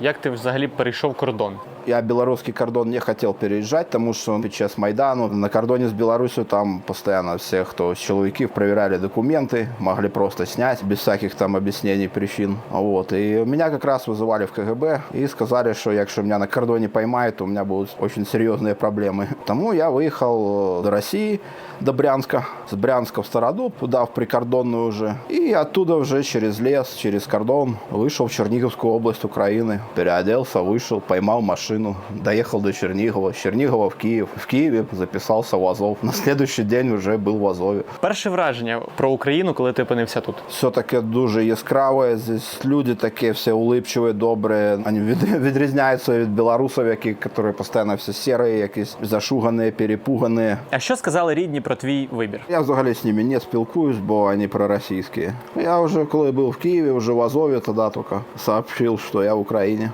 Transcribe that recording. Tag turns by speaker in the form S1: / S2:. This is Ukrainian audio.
S1: Як ти взагалі перейшов кордон?
S2: Я белорусский кордон не хотел переезжать, потому что під час Майдану на кордоне с Беларусью там постоянно все, кто силовики, проверяли документы, могли просто снять без всяких там объяснений причин. Вот. И меня как раз вызывали в КГБ и сказали, что якщо меня на кордоне поймают, у меня будут очень серьезные проблемы. Тому я выехал до России, до Брянска, с Брянска в Стародуб, туда в прикордонную уже. И оттуда уже через лес, через кордон вышел в Черниговскую область Украины. Переоделся, вышел, поймал машину, доехал до Чернигова, с Чернигова в Киев. В Киеве записался в Азов. На следующий день уже был в Азове.
S1: Перше враження про Україну, коли ти опинився тут.
S2: Все таке дуже яскраве. Здесь люди такі всі улипчиві, добрі. Вони від, відрізняються від білорусів, які, які постійно всі сірі, якісь зашугані, перепугані.
S1: А що сказали рідні про твій вибір?
S2: Я взагалі з ними не спілкуюсь, бо вони проросійські. Я вже коли був в Києві, вже в Азові, тоді тільки сообщив, що я в Україні.